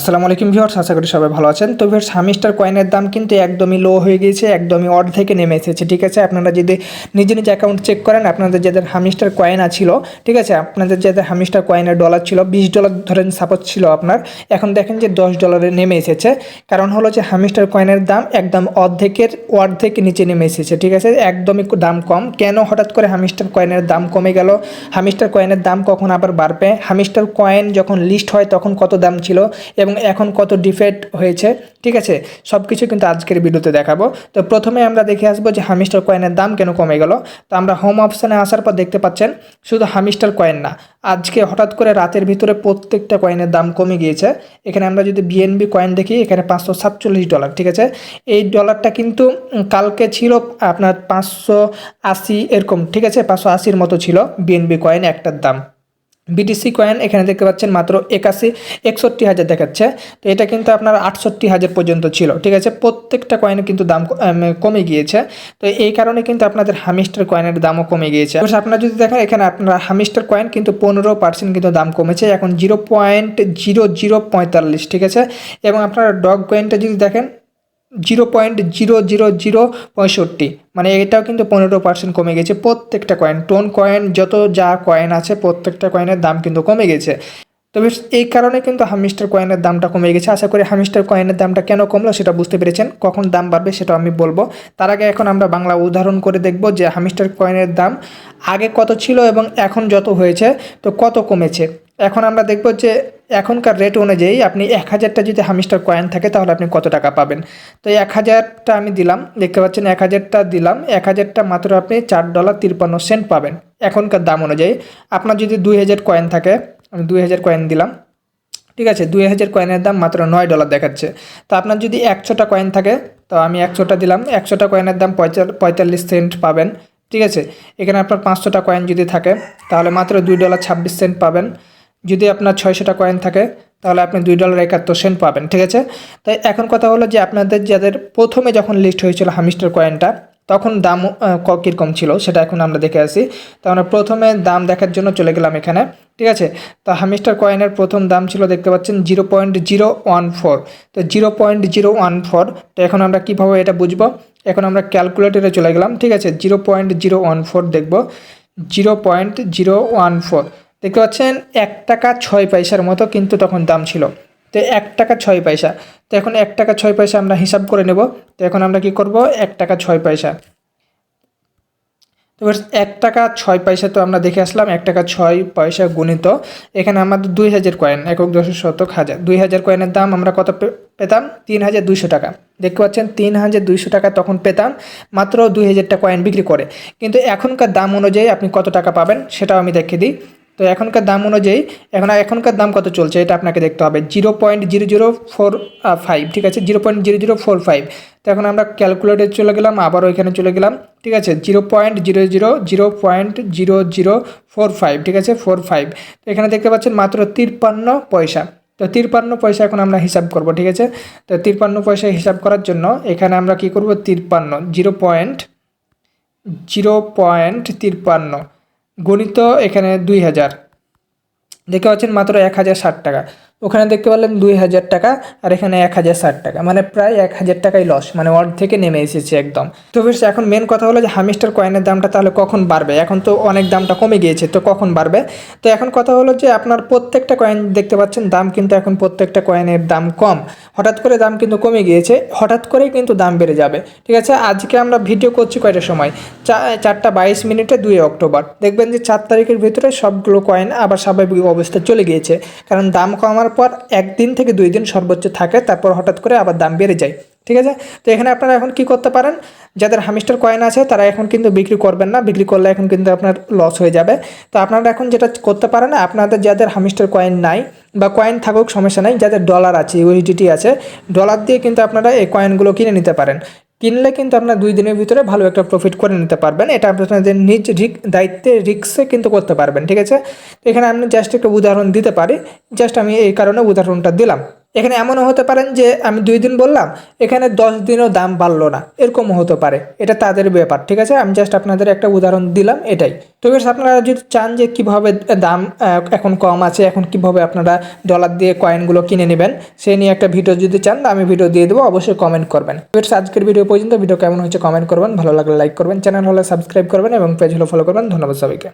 আসসালামু আলাইকুম ভিউয়ার্স, আশা করি সবাই ভালো আছেন। তো ভিউয়ার্স, হামিস্টার কয়েনের দাম কিন্তু একদমই লো হয়ে গিয়েছে, একদমই অর্ধেকে নেমে এসেছে, ঠিক আছে? আপনারা যদি নিজে নিজে অ্যাকাউন্ট চেক করেন, আপনাদের যাদের হামিস্টার কয়েন ছিল ঠিক আছে? আপনাদের যাদের হামিস্টার কয়েনের ডলার ছিল, বিশ ডলার ধরেন সাপোজ ছিল আপনার, এখন দেখেন যে দশ ডলারে নেমে এসেছে। কারণ হলো যে হামিস্টার কয়েনের দাম একদম অর্ধেকের, অর্ধেক নিচে নেমে এসেছে, ঠিক আছে? একদমই দাম কম। কেন হঠাৎ করে হামিস্টার কয়েনের দাম কমে গেল? হামিস্টার কয়েনের দাম কখন আবার বাড়বে? হামিস্টার কয়েন যখন লিস্ট হয়, তখন কত দাম ছিল? এবং এখন কত ডিফেক্ট হয়েছে, ঠিক আছে? সব কিছু কিন্তু আজকের ভিডিওতে দেখাবো। তো প্রথমে আমরা দেখে আসব যে হামিস্টার কয়েনের দাম কেন কমে গেল। তো আমরা হোম অপশানে আসার পর দেখতে পাচ্ছেন, শুধু হামিস্টার কয়েন না, আজকে হঠাৎ করে রাতের ভিতরে প্রত্যেকটা কয়েনের দাম কমে গিয়েছে। এখানে আমরা যদি বিএনবি কয়েন দেখি, এখানে পাঁচশো সাতচল্লিশ ডলার ঠিক আছে? এই ডলারটা কিন্তু কালকে ছিল আপনার পাঁচশো আশি এরকম, ঠিক আছে? পাঁচশো আশির মতো ছিল বিএনবি কয়েন একটার দাম। বিটিসি কয়েন এখানে দেখতে পাচ্ছেন মাত্র একাশি, একষট্টি হাজার দেখাচ্ছে। তো এটা কিন্তু আপনার আটষট্টি হাজার পর্যন্ত ছিল, ঠিক আছে? প্রত্যেকটা কয়েনের কিন্তু দাম কমে গিয়েছে। তো এই কারণে কিন্তু আপনাদের হামিস্টার কয়েনের দামও কমে গিয়েছে। অবশ্য আপনারা যদি দেখেন, এখানে আপনার হামিস্টার কয়েন কিন্তু পনেরো পার্সেন্ট কিন্তু দাম কমেছে। এখন জিরো পয়েন্ট জিরো জিরো পঁয়তাল্লিশ, ঠিক আছে? এবং আপনারা ডগ কয়েনটা যদি দেখেন zero point zero zero zero পঁয়ষট্টি। মানে এটাও কিন্তু পনেরো পার্সেন্ট কমে গেছে প্রত্যেকটা কয়েন টোন কয়েন যত যা কয়েন আছে প্রত্যেকটা কয়েনের দাম কিন্তু কমে গেছে। তবে এই কারণে কিন্তু হামিস্টার কয়েনের দামটা কমে গেছে। আশা করি হামিস্টার কয়েনের দামটা কেন কমলো সেটা বুঝতে পেরেছেন। কখন দাম বাড়বে সেটা আমি বলব। তার আগে এখন আমরা বাংলা উদাহরণ করে দেখব যে হামিস্টার কয়েনের দাম আগে কত ছিল এবং এখন যত হয়েছে, তো কত কমেছে। এখন আমরা দেখব যে এখনকার রেট অনুযায়ী আপনি এক হাজারটা যদি হামিস্টার কয়েন থাকে, তাহলে আপনি কত টাকা পাবেন? তো এক হাজারটা আমি দিলাম, দেখতে পাচ্ছেন এক হাজারটা দিলাম, এক হাজারটা মাত্র আপনি চার ডলার তিরপান্ন সেন্ট পাবেন। এখনকার দাম অনুযায়ী আপনার যদি দুই হাজার কয়েন থাকে, আমি দুই হাজার কয়েন দিলাম, ঠিক আছে, দুই হাজার কয়েনের দাম মাত্র নয় ডলার দেখাচ্ছে। তো আপনার যদি একশোটা কয়েন থাকে, তো আমি একশোটা দিলাম, একশোটা কয়েনের দাম পঁয়তাল- পঁয়তাল্লিশ সেন্ট পাবেন, ঠিক আছে? এখানে আপনার পাঁচশোটা কয়েন যদি থাকে, তাহলে মাত্র দুই ডলার ছাব্বিশ সেন্ট পাবেন। যদি আপনার ছয়শোটা কয়েন থাকে, তাহলে আপনি দুই ডলার একাত্তর সেন্ট পাবেন, ঠিক আছে? তাই এখন কথা হলো যে আপনাদের যাদের প্রথমে যখন লিস্ট হয়েছিল হামিস্টার কয়েনটা তখন দাম কীরকম ছিল সেটা এখন আমরা দেখে আসি। তো আমরা প্রথমে দাম দেখার জন্য চলে গেলাম এখানে, ঠিক আছে? তো হামিস্টার কয়েনের প্রথম দাম ছিল দেখতে পাচ্ছেন zero point zero one four. তো zero point zero one four, তো এখন আমরা কীভাবে এটা বুঝব? এখন আমরা ক্যালকুলেটরে চলে গেলাম, ঠিক আছে? Zero point zero one four দেখব। Zero point zero one four. দেখতে পাচ্ছেন, এক টাকা ছয় পয়সার মতো কিন্তু তখন দাম ছিল। তো এক টাকা ছয় পয়সা। তো এখন এক টাকা ছয় পয়সা আমরা হিসাব করে নেব। তো এখন আমরা কি করব? এক টাকা ছয় পয়সা। তো এক টাকা ছয় পয়সা তো আমরা দেখে আসলাম, এক টাকা ছয় পয়সা গুণিত। এখানে আমাদের দুই হাজার কয়েন, একক দশ শতক হাজার। দুই হাজার কয়েনের দাম আমরা কত পেতাম? তিন হাজার দুইশো টাকা। দেখতে পাচ্ছেন, তিন হাজার দুইশো টাকা তখন পেতাম, মাত্র দুই হাজারটা কয়েন বিক্রি করে। কিন্তু এখনকার দাম অনুযায়ী আপনি কত টাকা পাবেন সেটাও আমি দেখিয়ে দিই। তো এখনকার দাম অনুযায়ী, এখন এখনকার দাম কত চলছে এটা আপনাকে দেখতে হবে। Zero point zero zero four five ঠিক আছে? Zero point zero zero four five তো এখন আমরা ক্যালকুলেটরে চলে গেলাম আবারও এখানে চলে গেলাম, ঠিক আছে? Zero point zero zero zero point zero zero four five ঠিক আছে? ফোর ফাইভ তো এখানে দেখতে পাচ্ছেন মাত্র তিরপান্ন পয়সা। তো তিরপান্ন পয়সা এখন আমরা হিসাব করব, ঠিক আছে? তো তিরপান্ন পয়সা হিসাব করার জন্য এখানে আমরা কি করব? তিরপান্ন। জিরো পয়েন্ট জিরো পয়েন্ট তিরপান্ন। গণিত এখানে দুই হাজার। দেখতে পাচ্ছেন মাত্র এক হাজার ষাট টাকা। ওখানে দেখতে পারলেন দুই হাজার টাকা আর এখানে এক হাজার ষাট টাকা। মানে প্রায় এক হাজার টাকাই লস মানে ওয়ার্ড অর্ধেকে নেমে এসেছে একদম। তো বেশ, এখন মেন কথা হলো যে হামিস্টার কয়েনের দামটা তাহলে কখন বাড়বে? এখন তো অনেক দামটা কমে গিয়েছে, তো কখন বাড়বে? তো এখন কথা হলো যে আপনার প্রত্যেকটা কয়েন দেখতে পাচ্ছেন, দাম কিন্তু এখন প্রত্যেকটা কয়েনের দাম কম। হঠাৎ করে দাম কিন্তু কমে গিয়েছে, হঠাৎ করেই কিন্তু দাম বেড়ে যাবে। ঠিক আছে? আজকে আমরা ভিডিও করছি কয়টার সময়? চা- চারটা বাইশ মিনিটে দুই অক্টোবর। দেখবেন যে চার তারিখের ভিতরে সবগুলো কয়েন আবার স্বাভাবিক অবস্থায় চলে গিয়েছে। কারণ দাম কমার পর একদিন থেকে দুই দিন সর্বোচ্চ থাকে, তারপর হঠাৎ করে আবার দাম বেড়ে যায়, ঠিক আছে? তো এখানে আপনারা এখন কি করতে পারেন? যাদের হামিস্টার কয়েন আছে, তারা এখন কিন্তু বিক্রি করবেন না, বিক্রি করলে এখন কিন্তু আপনার লস হয়ে যাবে। তো আপনারা এখন যেটা করতে পারেন, আপনাদের যাদের হামিস্টার কয়েন নাই বা কয়েন থাকুক, সমস্যা নাই, যাদের ডলার আছে ইউএসডিটি আছে ডলার দিয়ে কিন্তু আপনারা এই কয়েনগুলো কিনে নিতে পারেন। কিনলে কিন্তু আপনার দুই দিনের ভিতরে ভালো একটা প্রফিট করে নিতে পারবেন। এটা আপনাদের নিজ রিক দায়িত্বে রিক্সে কিন্তু করতে পারবেন, ঠিক আছে? এখানে আমি জাস্ট একটা উদাহরণ দিতে পারি। জাস্ট আমি এই কারণে উদাহরণটা দিলাম। এখানে এমনও হতে পারেন যে আমি দুই দিন বললাম, এখানে দশ দিনও দাম বাড়লো না, এরকমও হতে পারে। এটা তাদের ব্যাপার, ঠিক আছে? আমি জাস্ট আপনাদের একটা উদাহরণ দিলাম এটাই। তো বেশ আপনারা যদি চান যে কীভাবে দাম এখন কম আছে, এখন কীভাবে আপনারা ডলার দিয়ে কয়েনগুলো কিনে নেবেন সে নিয়ে একটা ভিডিও যদি চান আমি ভিডিও দিয়ে দেবো, অবশ্যই কমেন্ট করবেন। বেশ আজকের ভিডিও পর্যন্ত ভিডিও কেমন হচ্ছে কমেন্ট করবেন, ভালো লাগলে লাইক করবেন চ্যানেল হলে সাবস্ক্রাইব করবেন এবং পেজ হলে ফলো করবেন, ধন্যবাদ সবাইকে।